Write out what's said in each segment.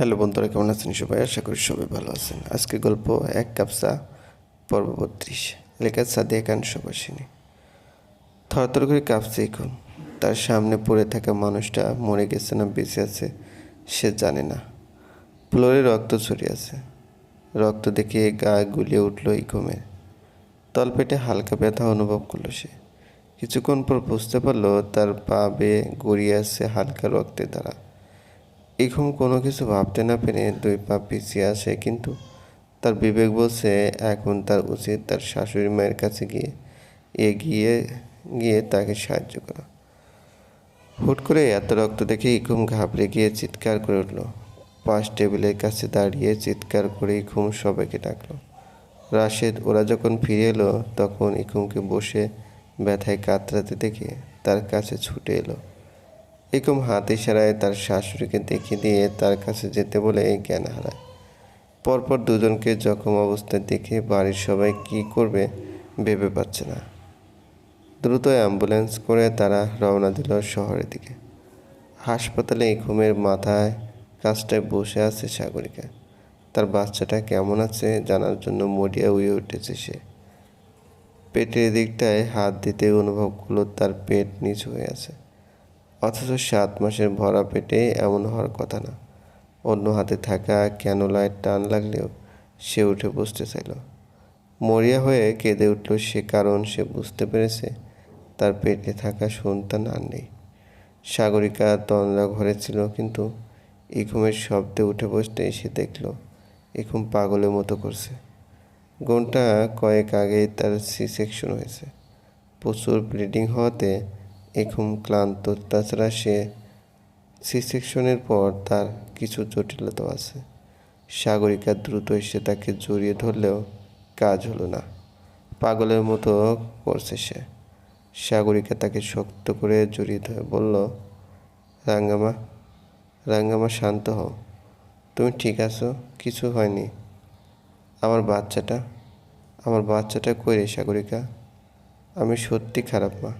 Hello বন্ধুরা, কেমন আছেন সবাই? আশা করি সবাই ভালো আছেন। আজকে গল্প এক কাপ চা, পর্ব বত্রিশ। লেখা সাদিয়া খান সবাসিনী থরথর করে কাঁপছে এখন। তার সামনে পড়ে থাকা মানুষটা মরে গেছে না বেঁচে আছে, সে জানে না। ফ্লোরে রক্ত ছড়িয়ে আছে। রক্ত দেখে গা গুলিয়ে উঠল ইকমের তলপেটে হালকা ব্যথা অনুভব করল সে। কিছুক্ষণ পর বুঝতে পারল তার পা বেয়ে গড়িয়ে আছে হালকা রক্তের দ্বারা। ইখম কোনো কিছু ভাবতে না পেরে দুই পা পিছিয়ে আসে, কিন্তু তার বিবেক বলছে, এখন তার উচিত তার শাশুড়ি মায়ের কাছে গিয়ে এগিয়ে গিয়ে তাকে সাহায্য করা। হুট করে এত রক্ত দেখে ইখুম ঘাবড়ে গিয়ে চিৎকার করে উঠল। পাশ টেবিলের কাছে দাঁড়িয়ে চিৎকার করে ইখুম সবাইকে ডাকলো। রাশেদ, ওরা যখন ফিরে এলো, তখন ইকুমকে বসে ব্যথায় কাতরাতে দেখে তার কাছে ছুটে এলো। এরকম হাত ইশারায় তার শাশুড়িকে দেখিয়ে দিয়ে তার কাছে যেতে বলে জ্ঞান হারায়। পরপর দুজনকে জখম অবস্থায় দেখে বাড়ির সবাই কি করবে ভেবে পাচ্ছে না। দ্রুত অ্যাম্বুলেন্স করে তারা রওনা দিল শহরের দিকে। হাসপাতালে ঘুমের মাথায়, কাজটায় বসে আছে সাগরিকা। তার বাচ্চাটা কেমন আছে জানার জন্য মরিয়া উয়ে উঠেছে সে। পেটের দিকটায় হাত দিতে অনুভব করল তার পেট নিচু হয়ে আছে। অথচ সাত মাসের ভরা পেটে এমন হওয়ার কথা না। অন্য হাতে থাকা ক্যানোলায় টান লাগলেও সে উঠে বসতে চাইল। মরিয়া হয়ে কেঁদে উঠল সে কারণ সে বুঝতে পেরেছে, তার পেটে থাকা সন্তান আর নেই। সাগরিকা তন্দ্রা ঘরে ছিল, কিন্তু ইঘুমের শব্দে উঠে বসতে সে দেখল ইঘুম পাগলের মতো করছে। ঘণ্টা কয়েক আগেই তার সি সেকশন হয়েছে। প্রচুর ব্লিডিং হওয়াতে এখন ক্লান্ত, তাছাড়া সে সি সেকশনের পর তার কিছু জটিলতা আছে। সাগরিকা দ্রুত এসে তাকে জড়িয়ে ধরলেও কাজ হলো না। পাগলের মতো করছে সে। সাগরিকা তাকে শক্ত করে জড়িয়ে ধরে, বলল, রাঙ্গামা রাঙ্গামা, শান্ত হও। তুমি ঠিক আছো? কিছু হয়নি। আমার বাচ্চাটা আমার বাচ্চাটা কই রে সাগরিকা? আমি সত্যি খারাপ মা।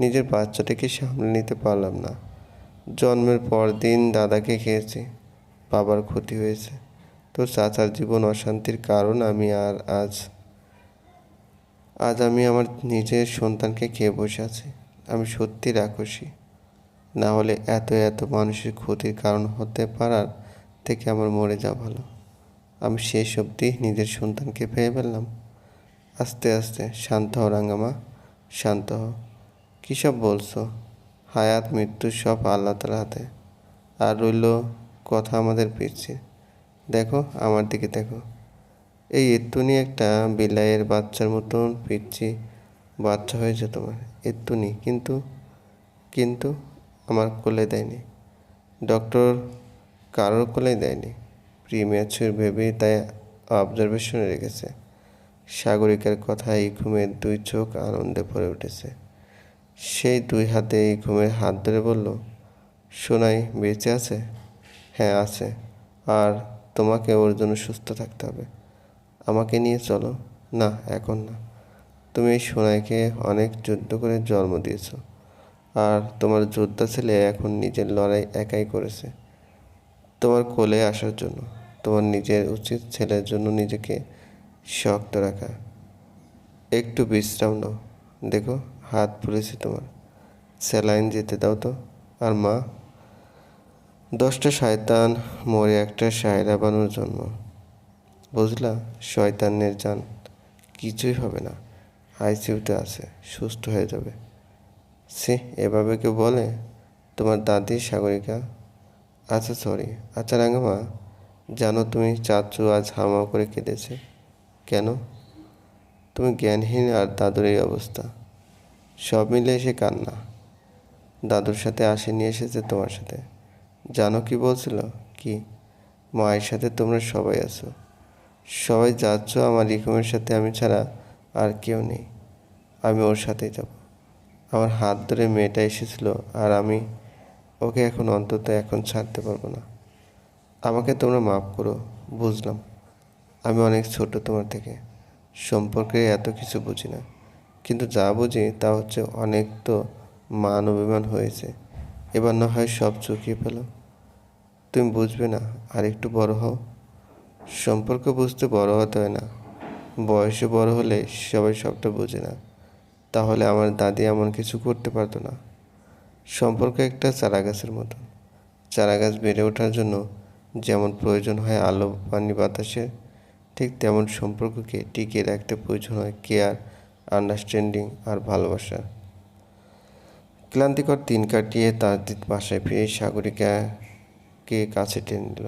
নিজের বাচ্চাটাকে সামলে নিতে পারলাম না। জন্মের পর দিন দাদাকে খেয়েছি, বাবার ক্ষতি হয়েছে। তোর চাচার জীবন অশান্তির কারণ আমি আর আজ আজ আমি আমার নিজের সন্তানকে খেয়ে বসে আছি। আমি সত্যি রাক্ষসী। না হলে এত এত মানুষের ক্ষতির কারণ হতে পারার থেকে আমার মরে যাওয়া ভালো। আমি শেষ অবধি নিজের সন্তানকে পেয়ে ফেললাম। আস্তে আস্তে শান্ত হও রাঙ্গামা, শান্ত হও। কী সব বলছো? হায়াত, মৃত্যু সব আল্লাহ তালা হাতে। আর রইল কথা আমাদের পিছিয়ে দেখো, আমার দিকে দেখো। এই এত্তুনি একটা বিলাইয়ের বাচ্চার মতন পিচ্ছি বাচ্চা হয়েছে তোমার। এত্তুনি, কিন্তু কিন্তু আমার কোলে দেয়নি। ডক্টর কারোর কোলে দেয়নি। প্রিমিয়াচুর ভেবে তাই অবজারভেশনে রেখেছে। সাগরিকার কথায় ঘুমের দুই চোখ আনন্দে ভরে উঠেছে। সেই দুই হাতে এই ঘুমের হাত ধরে বলল, সোনাই, বেঁচে আছে? হ্যাঁ আছে। আর তোমাকে ওর জন্য সুস্থ থাকতে হবে। আমাকে নিয়ে চলো। না, এখন না। তুমি এই সোনাইকে অনেক যুদ্ধ করে জন্ম দিয়েছ। আর তোমার যোদ্ধা ছেলে এখন নিজের লড়াই একাই করেছে। তোমার কোলে আসার জন্য, তোমার নিজের উচিত ছেলের জন্য নিজেকে শক্ত রাখা। একটু বিশ্রাম নাও। দেখো হাত ফুলেছে তোমার। স্যালাইন যেতে দাও তো। আর মা, দশটা শয়তান মরে একটা সায়রা বানুর জন্ম। বুঝলা? শয়তানের যান কিছুই হবে না। আইসিউতে আছে, সুস্থ হয়ে যাবে। সে এভাবে কেউ বলে? তোমার দাদি সাগরিকা? আচ্ছা সরি আচ্ছা রাঙ্গামা জানো তুমি চাচু আজ হামা করে কেঁদেছে? কেন? তুমি জ্ঞানহীন আর দাদুর এই অবস্থা। সব মিলে এসে কান্না। দাদুর সাথে আসে নিয়ে এসেছে তোমার সাথে। জানো কি বলছিল? কি? মায়ের সাথে তোমরা সবাই আছো। সবাই যাচ্ছ আমার রিকমের সাথে, আমি ছাড়া আর কেউ নেই। আমি ওর সাথেই যাব। আমার হাত ধরে মেয়েটা এসেছিল আর আমি ওকে এখন অন্তত এখন ছাড়তে পারব না। আমাকে তোমরা মাফ করো, বুঝলাম। আমি অনেক ছোট তোমার থেকে। সম্পর্কে এত কিছু বুঝি না। কিন্তু যা বুঝি তা হচ্ছে অনেক তো মান অভিমান হয়েছে। এবার না হয় সব চুকিয়ে পেল তুমি বুঝবে না, আর একটু বড় হও। সম্পর্ক বুঝতে বড় হতে হয় না। বয়সে বড় হলে সবাই সবটা বোঝে না। তাহলে আমার দাদি এমন কিছু করতে পারতো না। সম্পর্ক একটা চারা গাছের মতো। চারা গাছ বেড়ে ওঠার জন্য যেমন প্রয়োজন হয় আলো, পানি বাতাসের ঠিক তেমন সম্পর্ককে টিকিয়ে রাখতে প্রয়োজন হয় কেয়ার আন্ডারস্ট্যান্ডিং আর ভালোবাসা। ক্লান্তিকর দিন কাটিয়ে তাদের বাসায় ফিরে সাগরিকাকে কাছে টেনে নিল।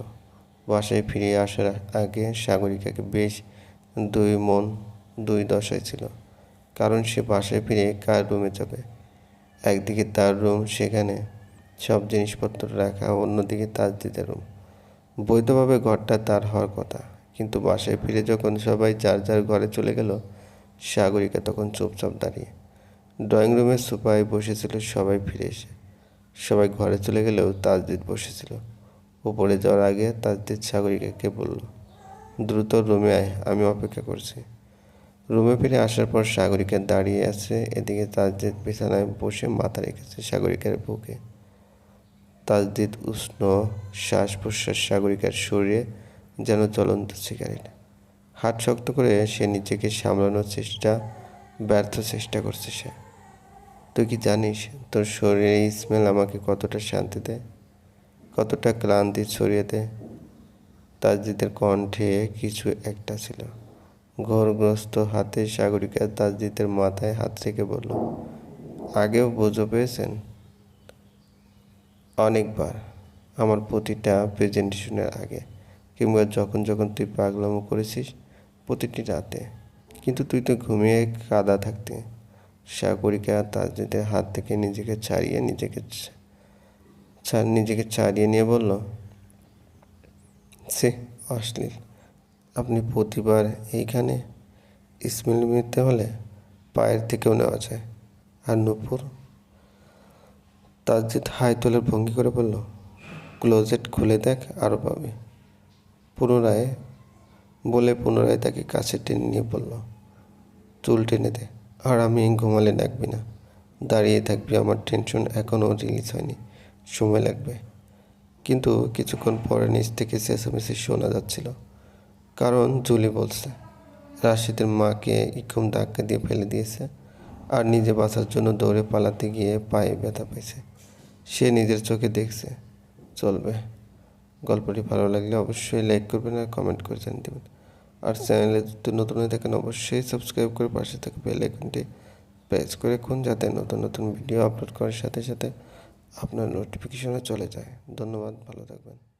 বাসায় ফিরে আসার আগে সাগরিকাকে বেশ দুই মন, দুই দশায় ছিল, কারণ সে বাসায় ফিরে কার রুমে যাবে? একদিকে তার রুম সেখানে, সব জিনিসপত্র রাখা, অন্যদিকে তাজদিদের রুম। বৈধভাবে ঘরটা তার হওয়ার কথা, কিন্তু বাসায় ফিরে যখন সবাই যার যার ঘরে চলে গেল সাগরিকা তখন চুপচাপ দাঁড়িয়ে ড্রয়িং রুমের সোফায় বসেছিল, সবাই ফিরে এসে। সবাই ঘরে চলে গেলেও তাজদিদ বসেছিল। উপরে যাওয়ার আগে তাজদিদ সাগরিকাকে বলল, দ্রুত রুমে আয়, আমি অপেক্ষা করছি। রুমে ফিরে আসার পর সাগরিকা দাঁড়িয়ে আছে, এদিকে তাজদিদ বিছানায় বসে মাথা রেখেছে সাগরিকার বুকে। তাজদিদ উষ্ণ শ্বাস প্রশ্বাস সাগরিকার শরীরে যেন জ্বলন্ত সিগারেট হাত শক্ত করে সে নিজেকে সামলানোর চেষ্টা, ব্যর্থ চেষ্টা করছে সে। তুই কি জানিস তোর শরীরে স্মেল আমাকে কতটা শান্তি দেয়? কতটা ক্লান্তি ছড়িয়ে দেয়? তাজদিদের কণ্ঠে কিছু একটা ছিল। ঘোরগ্রস্ত হাতে সাগরিকা তাজদিদের মাথায় হাত রেখে বলল, আগেও বোঝো পেয়েছেন? অনেকবার, আমার প্রতিটা প্রেজেন্টেশনের আগে, কিংবা যখন যখন তুই পাগলামো করেছিস প্রতিটি রাতে। কিন্তু তুই তো ঘুমিয়ে কাদা থাকতে। সাগরিকা তাজদিদের হাত থেকে নিজেকে ছাড়িয়ে নিজেকে নিজেকে ছাড়িয়ে নিয়ে বলল সে অশ্লীল। আপনি প্রতিবার এইখানে স্মেল নিতে হলে পায়ের থেকেও নেওয়া যায়। আর নূপুর তাজদিদ হাই তোলার ভঙ্গি করে বলল, ক্লোজেট খুলে দেখ আরও পাবে। পুনরায় বলে পুনরায় তাকে কাছে টেনে নিয়ে বলল, চুল টেনে দে, আর আমি ঘুমালে ডাকবি না। দাঁড়িয়ে থাকবি, আমার টেনশন এখনও রিলিজ হয়নি, সময় লাগবে। কিন্তু কিছুক্ষণ পরে নিচ থেকে চেঁচামেচি শোনা যাচ্ছিল। কারণ জুলি বলছে, রাশিদের মাকে ইকম ধাক্কা দিয়ে ফেলে দিয়েছে, আর নিজে বাঁচার জন্য দৌড়ে পালাতে গিয়ে পায়ে ব্যথা পেয়েছে। সে নিজের চোখে দেখছে, চলবে। গল্পটি ভালো লাগলে অবশ্যই লাইক করবেন আর কমেন্ট করে জানিয়ে দেবেন। আর চ্যানেলে যদি নতুন হয়ে থাকেন, অবশ্যই সাবস্ক্রাইব করে পাশে থাকা বেল আইকনটি প্রেস করে রাখুন, যাতে নতুন নতুন ভিডিও আপলোড করার সাথে সাথে আপনার নোটিফিকেশনে চলে যায়। ধন্যবাদ, ভালো থাকবেন।